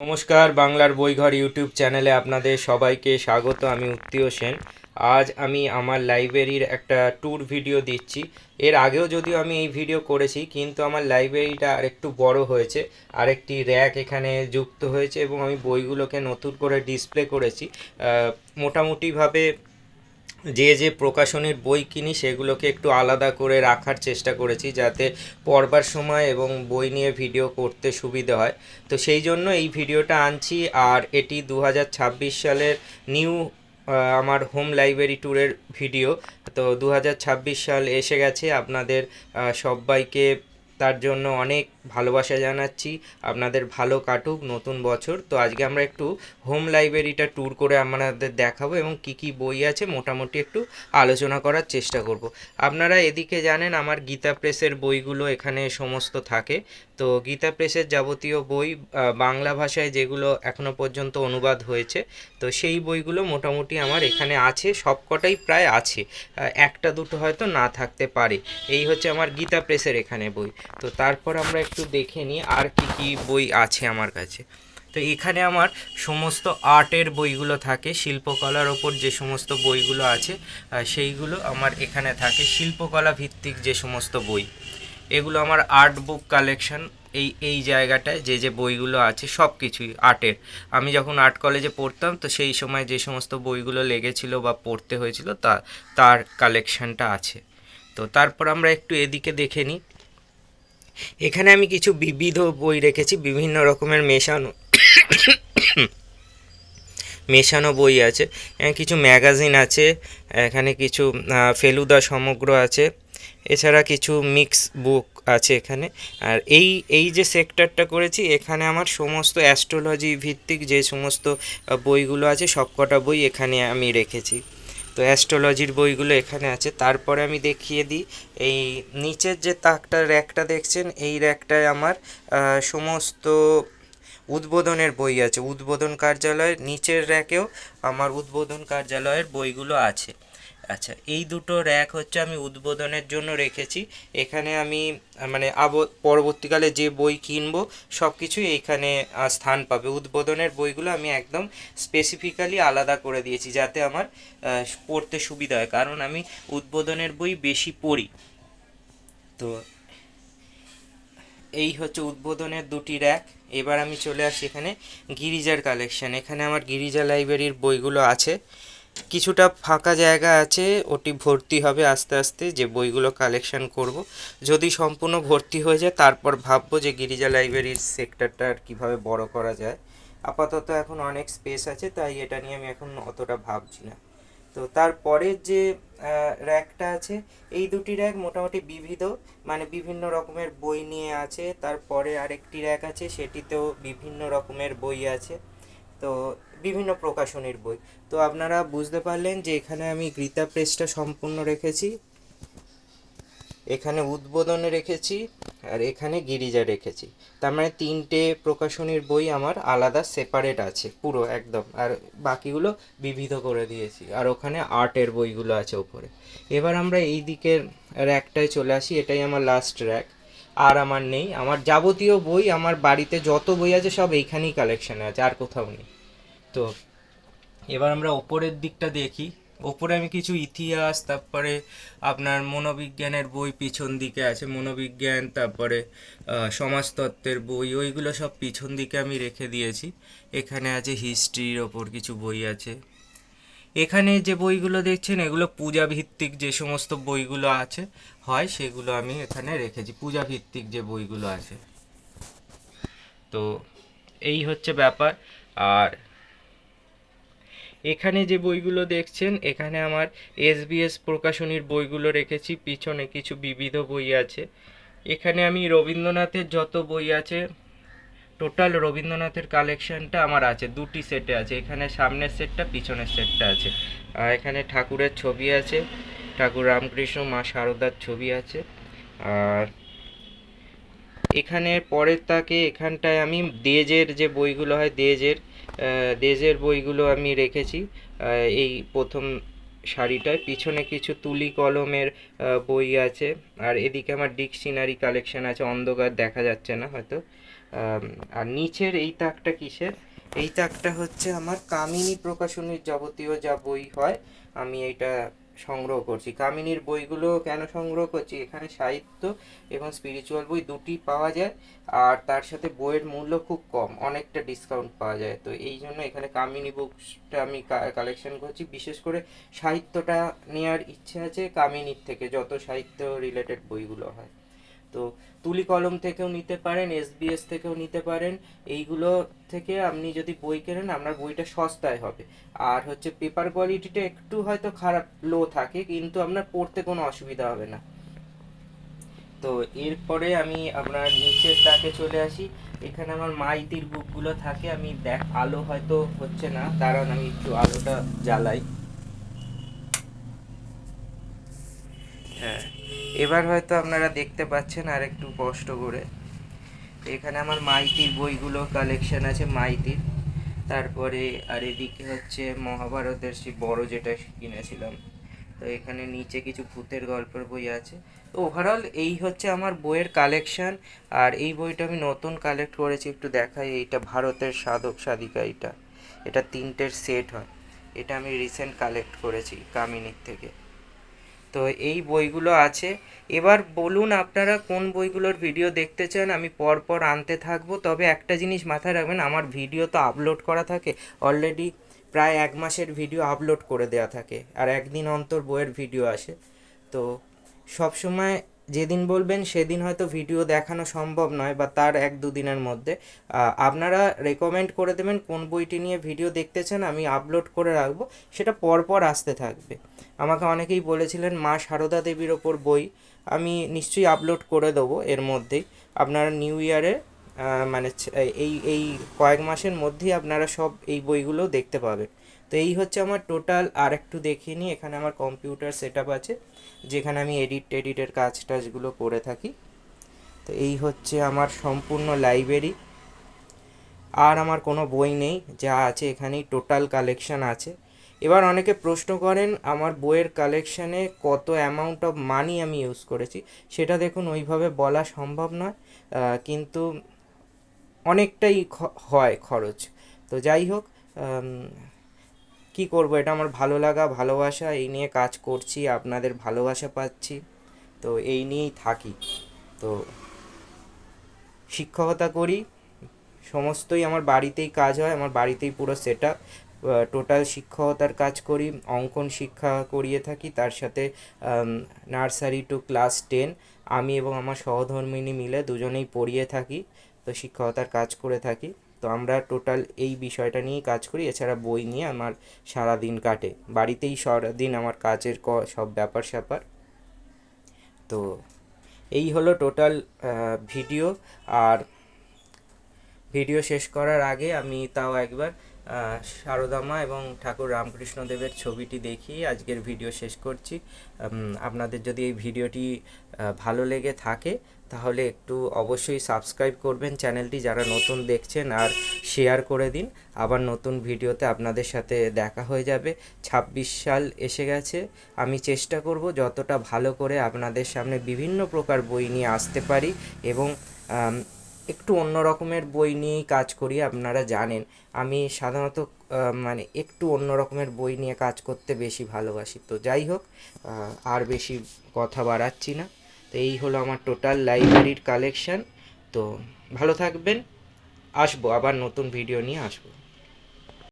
নমস্কার, বাংলার বইঘর ইউটিউব চ্যানেলে আপনাদের সবাইকে স্বাগত। আমি উত্তীয় সেন। আজ আমি আমার লাইব্রেরির একটা ট্যুর ভিডিও দিচ্ছি। এর আগেও যদিও আমি এই ভিডিও করেছি, কিন্তু আমার লাইব্রেরিটা আরেকটু বড় হয়েছে, আরেকটি র্যাক এখানে যুক্ত হয়েছে এবং আমি বইগুলোকে নতুন করে ডিসপ্লে করেছি। মোটামুটিভাবে যে যে প্রকাশনীর বই কিনি সেগুলোকে একটু আলাদা করে রাখার চেষ্টা করেছি যাতে পড়বার সময় এবং বই নিয়ে ভিডিও করতে সুবিধা হয়। তো সেই জন্য এই ভিডিওটা আনছি আর এটি দু হাজার ছাব্বিশ সালের নিউ আমার হোম লাইব্রেরি ট্যুরের ভিডিও। তো দু হাজার ছাব্বিশ সাল এসে গেছে। আপনাদের সবাইকে তার জন্য অনেক ভালোবাসা জানাচ্ছি। আপনাদের ভালো কাটুক নতুন বছর। তো আজকে আমরা একটু হোম লাইব্রেরিটা ট্যুর করে আপনাদের দেখাবো এবং কি কি বই আছে মোটামুটি একটু আলোচনা করার চেষ্টা করব। আপনারা এদিকে জানেন আমার গীতা প্রেসের বইগুলো এখানে সমস্ত থাকে। তো গীতা প্রেসের যাবতীয় বই বাংলা ভাষায় যেগুলো এখনও পর্যন্ত অনুবাদ হয়েছে, তো সেই বইগুলো মোটামুটি আমার এখানে আছে, সবকটাই প্রায় আছে। একটা দুটো হয়তো না থাকতে পারে। এই হচ্ছে আমার গীতা প্রেসের এখানে বই। তো তারপর আমরা দেখে নিই আর কি কি বই আছে আমার কাছে। তো এখানে আমার সমস্ত আর্টের বইগুলো থাকে, শিল্পকলার ওপর যে সমস্ত বইগুলো আছে সেইগুলো আমার এখানে থাকে, শিল্পকলা ভিত্তিক যে সমস্ত বই। এগুলো আমার আর্ট বুক কালেকশন, এই এই জায়গাটায় যে যে বইগুলো আছে সব কিছুই আর্টের। আমি যখন আর্ট কলেজে পড়তাম, তো সেই সময় যে সমস্ত বইগুলো লেগেছিল বা পড়তে হয়েছিল, তা, তার কালেকশনটা আছে। তো তারপর আমরা একটু এদিকে দেখে নিই। এখানে আমি কিছু বিবিধ বই রেখেছি, বিভিন্ন রকমের মেশানো মেশানো বই আছে। কিছু ম্যাগাজিন আছে, এখানে কিছু ফেলুদা সমগ্র আছে, এছাড়া কিছু মিক্স বুক আছে এখানে। আর এই এই যে সেক্টরটা করেছি, এখানে আমার সমস্ত অ্যাস্ট্রোলজি ভিত্তিক যে সমস্ত বইগুলো আছে, সবকটা বই এখানে আমি রেখেছি। তো অ্যাস্ট্রোলজির বইগুলো এখানে আছে। তারপরে আমি দেখিয়ে দিই, এই নিচের যে তাকটা র্যাকটা দেখছেন, এই র্যাকটায় আমার সমস্ত উদ্বোধনের বই আছে। উদ্বোধন কার্যালয়ের নিচের র্যাকেও আমার উদ্বোধন কার্যালয়ের বইগুলো আছে। আচ্ছা এই দুটো র্যাক হচ্ছে আমি উদ্বোধনের জন্য রেখেছি। এখানে আমি মানে আব, পরবর্তীকালে যে বই কিনবো সব কিছুই এইখানে স্থান পাবে। উদ্বোধনের বইগুলো আমি একদম স্পেসিফিক্যালি আলাদা করে দিয়েছি যাতে আমার পড়তে সুবিধা হয়। কারণ আমি উদ্বোধনের বই বেশি পড়ি। তো এই হচ্ছে উদ্বোধনের দুটি র্যাক। এবার আমি চলে আসি এখানে গিরিজার কালেকশন এখানে আমার গিরিজা লাইব্রেরির বইগুলো আছে। কিছুটা ফাঁকা জায়গা আছে, ওটি ভর্তি হবে আস্তে আস্তে, যে বইগুলো কালেকশন করব। যদি সম্পূর্ণ ভর্তি হয়ে যায়, তারপর ভাববো যে গিরিজা লাইব্রেরির সেক্টরটা আর কীভাবে বড় করা যায়। আপাতত এখন অনেক স্পেস আছে, তাই এটা নিয়ে আমি এখন অতটা ভাবছি না। তো তারপরের যে র্যাকটা আছে, এই দুটি র্যাক মোটামুটি বিবিধ। মানে বিভিন্ন রকমের বই নিয়ে আছে, তারপরে আরেকটি র্যাক আছে, সেটিতেও বিভিন্ন রকমের বই আছে। তো বিভিন্ন প্রকাশনীর বই। তো আপনারা বুঝতে পারলেন যে এখানে আমি গীতা প্রেসটা সম্পূর্ণ রেখেছি, এখানে উদ্বোধনে রেখেছি, আর এখানে গিরিজা রেখেছি। তার মানে তিনটে প্রকাশনীর বই আমার আলাদা সেপারেট আছে, পুরো একদম। আর বাকিগুলো বিবিধ করে দিয়েছি, আর ওখানে আর্টের বইগুলো আছে ওপরে। এবার আমরা এই দিকের র্যাকটায় চলে আসি, এটাই আমার লাস্ট র্যাক আর আমার নেই। আমার যাবতীয় বই, আমার বাড়িতে যত বই আছে সব এইখানেই কালেকশানে আছে, আর কোথাও নেই। তো, এবার আমরা ওপরের দিকটা দেখি। ওপরে আমি কিছু ইতিহাস, তারপরে আপনার মনোবিজ্ঞানের বই পিছন দিকে আছে, মনোবিজ্ঞান, তারপরে সমাজতত্ত্বের বই, ওইগুলো সব পিছন দিকে আমি রেখে দিয়েছি। এখানে আছে হিস্ট্রির ওপর কিছু বই আছে। এখানে যে বইগুলো দেখছেন, এগুলো পূজা ভিত্তিক যে সমস্ত বইগুলো আছে, হয় সেগুলো আমি এখানে রেখেছি। পূজা ভিত্তিক যে বইগুলো আছে। তো এই হচ্ছে ব্যাপার। আর এখানে যে বইগুলো দেখছেন, এখানে আমার এসবিএস প্রকাশনীর বইগুলো রেখেছি। পিছনে কিছু বিবিধ বই আছে। এখানে আমি রবীন্দ্রনাথের যত বই আছে টোটাল রবীন্দ্রনাথের কালেকশনটা আমার আছে, দুটি সেটে আছে। এখানে সামনের সেটটা পিছনের সেটটা আছে। আর এখানে ঠাকুরের ছবি আছে, ঠাকুর রামকৃষ্ণ, মা শারদার ছবি আছে। আর এখানে পরের তাকে এখানটায় আমি দেজের যে বইগুলো হয়, দেজের দেজের বইগুলো আমি রেখেছি এই প্রথম শাড়িটায়। পিছনে কিছু তুলি কলমের বই আছে। আর এদিকে আমার ডিকশনারি কালেকশন আছে, অন্ধকার দেখা যাচ্ছে না হয়তো। আর নিচের এই তাকটা কিসের? এই তাকটা হচ্ছে আমার কামিনী প্রকাশনীর যাবতীয় যা বই হয়, আমি এটা সংগ্রহ করছি। কামিনীর বইগুলো কেন সংগ্রহ করছি? এখানে সাহিত্য এবং স্পিরিচুয়াল বই দুটি পাওয়া যায়, আর তার সাথে বইয়ের মূল্য খুব কম, অনেকটা ডিসকাউন্ট পাওয়া যায়। তো এই জন্য এখানে কামিনী বুকসটা আমি কালেকশন করছি। বিশেষ করে সাহিত্যটা নেওয়ার ইচ্ছে আছে কামিনীর থেকে, যত সাহিত্য রিলেটেড বইগুলো হয়। তো তুলি কলম থেকেও নিতে পারেন এসবিএস থেকেও নিতে পারেন। এইগুলো থেকে আপনি যদি বই কেনেন, আপনার বইটা সস্তায় হবে। আর হচ্ছে পেপার কোয়ালিটিটা একটু হয়তো খারাপ লো থাকে, কিন্তু আপনার পড়তে কোনো অসুবিধা হবে না। তো এরপরে আমি আপনার নিচের তাকে চলে আসি। এখানে আমার মাইতির বুকগুলো থাকে, আমি দেখ, আলো হয়তো হচ্ছে না, দাঁড়ান আমি একটু আলোটা জ্বালাই হ্যাঁ এবার হয়তো আপনারা দেখতে পাচ্ছেন আর একটু কষ্ট করে। এখানে আমার মাইতির বইগুলো কালেকশন আছে, মাইতির। তারপরে আর এদিকে হচ্ছে মহাভারতের সেই বড় যেটা কিনেছিলাম। তো এখানে নিচে কিছু ভূতের গল্পের বই আছে। তো ওভারঅল এই হচ্ছে আমার বইয়ের কালেকশন আর এই বইটা আমি নতুন কালেক্ট করেছি, একটু দেখাই। এইটা ভারতের সাধক সাধিকা এটা এটা তিনটের সেট হয়। এটা আমি রিসেন্ট কালেক্ট করেছি কামিনীর থেকে। তো এই বইগুলো আছে। এবার বলুন আপনারা কোন বইগুলোর ভিডিও দেখতে চান? আমি পর পর আনতে থাকব। তবে একটা জিনিস মাথায় রাখবেন, আমার ভিডিও তো আপলোড করা থাকে। অলরেডি প্রায় এক মাসের ভিডিও আপলোড করে দেওয়া থাকে। আর একদিন অন্তর বইয়ের ভিডিও আসে। তো সব সময় যেদিন বলবেন সেদিন হয়তো ভিডিও দেখানো সম্ভব নয় বা তার এক দুদিনের মধ্যে। আপনারা রেকমেন্ড করে দেবেন কোন বইটি নিয়ে ভিডিও দেখতে চান আমি আপলোড করে রাখব, সেটা পরপর আসতে থাকবে। আমাকে অনেকেই বলেছিলেন, মা সারদা দেবীর ওপর বই আমি নিশ্চয়ই আপলোড করে দেবো এর মধ্যেই। আপনারা নিউ ইয়ারে মানে এই এই কয়েক মাসের মধ্যেই আপনারা সব এই বইগুলো দেখতে পাবেন। তো এই হচ্ছে আমার টোটাল আর একটু দেখিয়ে নিই, এখানে আমার কম্পিউটার সেট আছে, যেখানে আমি এডিট টেডিটের কাজ টাজগুলো করে থাকি। তো এই হচ্ছে আমার সম্পূর্ণ লাইব্রেরি আর আমার কোনো বই নেই, যা আছে এখানেই টোটাল কালেকশন আছে। এবার অনেকে প্রশ্ন করেন, আমার বইয়ের কালেকশানে কত অ্যামাউন্ট অফ মানি আমি ইউজ করেছি? সেটা দেখুন, ওইভাবে বলা সম্ভব নয় কিন্তু অনেকটাই হয় খরচ। তো যাই হোক কি করব? এটা আমার ভালো লাগা, ভালোবাসা, এই নিয়ে কাজ করছি, আপনাদের ভালোবাসা পাচ্ছি। তো এই নিয়েই থাকি। তো শিক্ষকতা করি, সমস্তই আমার বাড়িতেই কাজ হয়, আমার বাড়িতেই পুরো সেট আপ টোটাল শিক্ষকতার কাজ করি, অঙ্কন শিক্ষা করিয়ে থাকি, তার সাথে নার্সারি টু ক্লাস টেন আমি এবং আমার সহধর্মিনী মিলে দুজনেই পড়িয়ে থাকি, তো শিক্ষকতার কাজ করে থাকি। তো আমরা টোটাল এই বিষয়টা নিয়েই কাজ করি, এছাড়া বই নিয়ে আমার সারা দিন কাটে। বাড়িতেই সারাদিন আমার কাজের ক- সব ব্যাপার স্যাপার। তো এই হলো টোটাল ভিডিও আর ভিডিও শেষ করার আগে আমি তাও একবার আহ, সারদামা এবং ঠাকুর রামকৃষ্ণ দেবের ছবিটি দেখিয়ে আজকের ভিডিও শেষ করছি। আপনাদের যদি এই ভিডিওটি ভালো লেগে থাকে তাহলে একটু অবশ্যই সাবস্ক্রাইব করবেন চ্যানেলটি যারা নতুন দেখছেন আর শেয়ার করে দিন। আবার নতুন ভিডিওতে আপনাদের সাথে দেখা হয়ে যাবে। ছাব্বিশ সাল এসে গেছে। আমি চেষ্টা করব যতটা ভালো করে আপনাদের সামনে বিভিন্ন প্রকার বই নিয়ে আসতে পারি এবং একটু অন্য রকমের বই নিয়েই কাজ করি, আপনারা জানেন। আমি সাধারণত মানে একটু অন্য রকমের বই নিয়ে কাজ করতে বেশি ভালোবাসি। তো যাই হোক আর বেশি কথা বাড়াচ্ছি না। তো এই হলো আমার টোটাল লাইব্রেরির কালেকশান তো ভালো থাকবেন। আসব, আবার নতুন ভিডিও নিয়ে আসব।